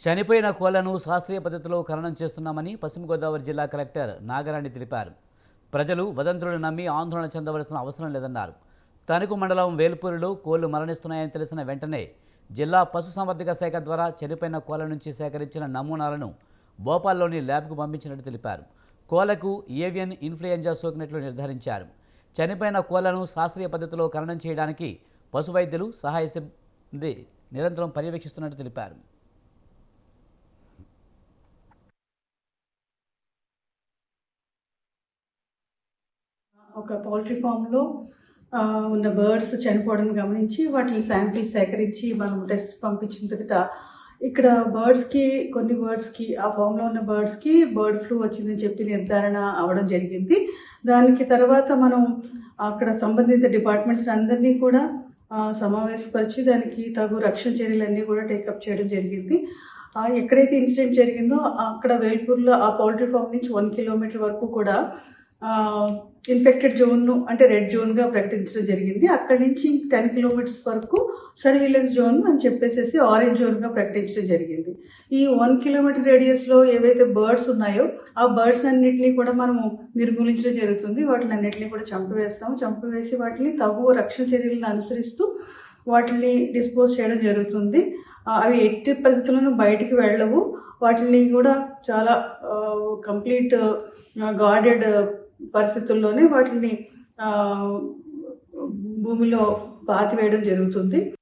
చనిపోయిన కోళ్ళను శాస్త్రీయ పద్ధతిలో ఖననం చేస్తున్నామని పశ్చిమ గోదావరి జిల్లా కలెక్టర్ నాగరాణి తెలిపారు. ప్రజలు వదంతులను నమ్మి ఆందోళన చెందవలసిన అవసరం లేదన్నారు. తణుకు మండలం వేల్పూరులో కోళ్ళు మరణిస్తున్నాయని తెలిసిన వెంటనే జిల్లా పశుసంవర్ధక శాఖ ద్వారా చనిపోయిన కోళ్ళ నుంచి సేకరించిన నమూనాలను భోపాల్లోని ల్యాబ్కు పంపించినట్టు తెలిపారు. కోళ్ళకు ఏవియన్ ఇన్ఫ్లుయెంజా సోకినట్లు నిర్ధారించారు. చనిపోయిన కోళ్ళను శాస్త్రీయ పద్ధతిలో ఖననం చేయడానికి పశు వైద్యులు సహాయ సిబ్బంది నిరంతరం పర్యవేక్షిస్తున్నట్టు తెలిపారు. ఒక పౌల్ట్రీ ఫామ్లో ఉన్న బర్డ్స్ చనిపోవడం గమనించి వాటిని శాంపిల్స్ సేకరించి మనం టెస్ట్ పంపించిన తర్వాత ఇక్కడ బర్డ్స్కి కొన్ని బర్డ్స్కి ఆ ఫామ్లో ఉన్న బర్డ్స్కి బర్డ్ ఫ్లూ వచ్చిందని చెప్పి నిర్ధారణ అవడం జరిగింది. దానికి తర్వాత మనం అక్కడ సంబంధిత డిపార్ట్మెంట్స్ అందరినీ కూడా సమావేశపరిచి దానికి తగు రక్షణ చర్యలన్నీ కూడా టేకప్ చేయడం జరిగింది. ఎక్కడైతే ఇన్సిడెంట్ జరిగిందో అక్కడ వేల్పూర్లో ఆ పౌల్ట్రీ ఫామ్ నుంచి వన్ కిలోమీటర్ వరకు కూడా ఇన్ఫెక్టెడ్ జోన్ను అంటే రెడ్ జోన్గా ప్రకటించడం జరిగింది. అక్కడి నుంచి టెన్ కిలోమీటర్స్ వరకు సర్వీలెన్స్ జోన్ అని చెప్పేసి ఆరెంజ్ జోన్గా ప్రకటించడం జరిగింది. ఈ వన్ కిలోమీటర్ రేడియస్లో ఏవైతే బర్డ్స్ ఉన్నాయో ఆ బర్డ్స్ అన్నిటినీ కూడా మనము నిర్మూలించడం జరుగుతుంది. వాటిని అన్నింటినీ కూడా చంపివేస్తాము. చంపివేసి వాటిని తగు రక్షణ చర్యలను అనుసరిస్తూ వాటిని డిస్పోజ్ చేయడం జరుగుతుంది. అవి ఎట్టి పరిస్థితుల్లోనూ బయటికి వెళ్ళవు. వాటిని కూడా చాలా కంప్లీట్ గార్డెడ్ పరిస్థితుల్లోనే వాటిని భూమిలో పాతివేయడం జరుగుతుంది.